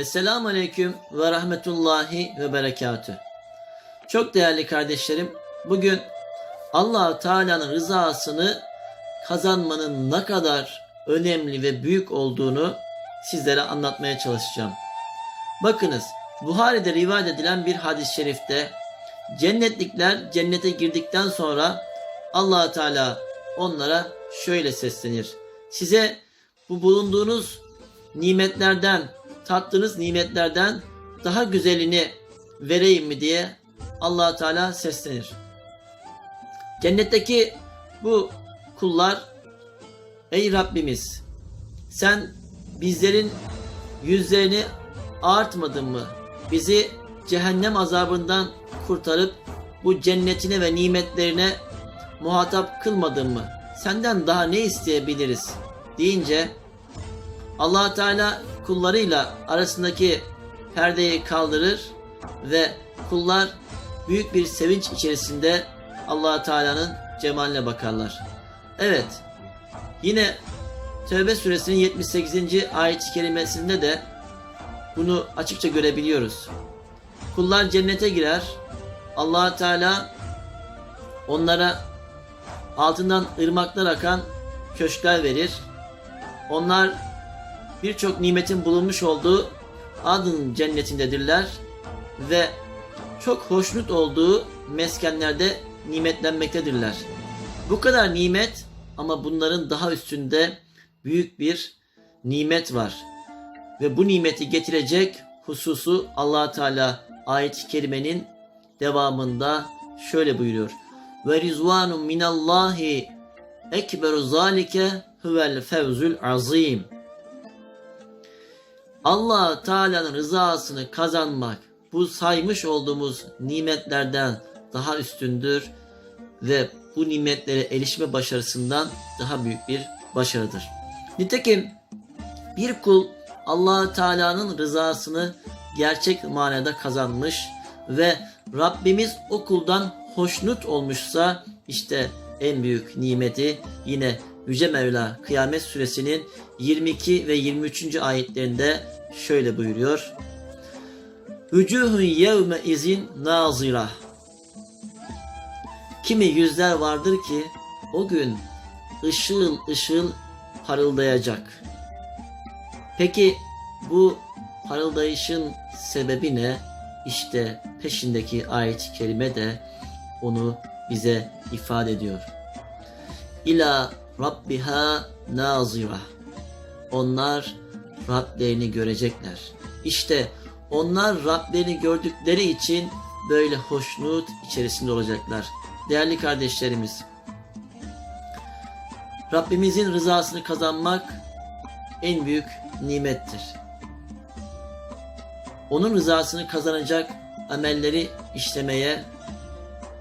Esselamu Aleyküm ve Rahmetullahi ve Berekatü. Çok değerli kardeşlerim, bugün allah Teala'nın rızasını kazanmanın ne kadar önemli ve büyük olduğunu sizlere anlatmaya çalışacağım. Bakınız, Buhari'de rivayet edilen bir hadis-i şerifte cennetlikler cennete girdikten sonra allah Teala onlara şöyle seslenir. Size bu bulunduğunuz nimetlerden, tattığınız nimetlerden daha güzelini vereyim mi diye allah Teala seslenir. Cennetteki bu kullar ey Rabbimiz sen bizlerin yüzlerini ağartmadın mı? Bizi cehennem azabından kurtarıp bu cennetine ve nimetlerine muhatap kılmadın mı? Senden daha ne isteyebiliriz? deyince allah Teala kullarıyla arasındaki perdeyi kaldırır ve kullar büyük bir sevinç içerisinde allah Teala'nın cemaline bakarlar. Evet, yine Tevbe suresinin 78. ayet-i kerimesinde de bunu açıkça görebiliyoruz. Kullar cennete girer. allah Teala onlara altından ırmaklar akan köşkler verir. Onlar birçok nimetin bulunmuş olduğu adın cennetindedirler ve çok hoşnut olduğu meskenlerde nimetlenmektedirler. Bu kadar nimet ama bunların daha üstünde büyük bir nimet var. Ve bu nimeti getirecek hususu allah Teala ayet-i kerimenin devamında şöyle buyuruyor. Ve rizvanun minallahi ekberu zalike huvel fevzul azim. Allah Teala'nın rızasını kazanmak bu saymış olduğumuz nimetlerden daha üstündür ve bu nimetlere erişme başarısından daha büyük bir başarıdır. Nitekim bir kul allah Teala'nın rızasını gerçek manada kazanmış ve Rabbimiz o kuldan hoşnut olmuşsa işte en büyük nimeti yine Yüce Mevla Kıyamet Suresinin 22 ve 23. ayetlerinde şöyle buyuruyor. Vücuhun yevme izin nazira. Kimi yüzler vardır ki o gün ışıl ışıl parıldayacak. Peki bu parıldayışın sebebi ne? İşte peşindeki ayet-i kerime de onu bize ifade ediyor. İla Rabbiha nazira. Onlar Rablerini görecekler. İşte onlar Rablerini gördükleri için böyle hoşnut içerisinde olacaklar. Değerli kardeşlerimiz, Rabbimizin rızasını kazanmak en büyük nimettir. Onun rızasını kazanacak amelleri işlemeye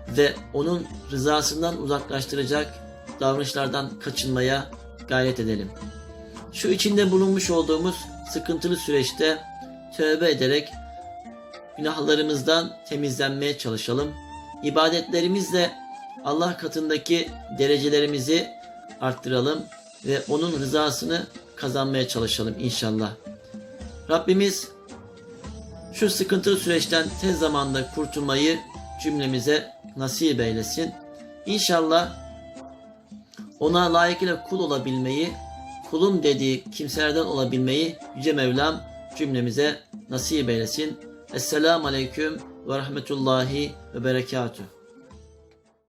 ve onun rızasından uzaklaştıracak davranışlardan kaçınmaya gayret edelim. Şu içinde bulunmuş olduğumuz sıkıntılı süreçte tövbe ederek günahlarımızdan temizlenmeye çalışalım. İbadetlerimizle Allah katındaki derecelerimizi arttıralım ve onun rızasını kazanmaya çalışalım inşallah. Rabbimiz şu sıkıntılı süreçten tez zamanda kurtulmayı cümlemize nasip eylesin. İnşallah ona layıkıyla kul olabilmeyi, kulum dediği kimselerden olabilmeyi Yüce Mevlam cümlemize nasip eylesin. Esselamu Aleyküm ve Rahmetullahi ve Berekatuhu.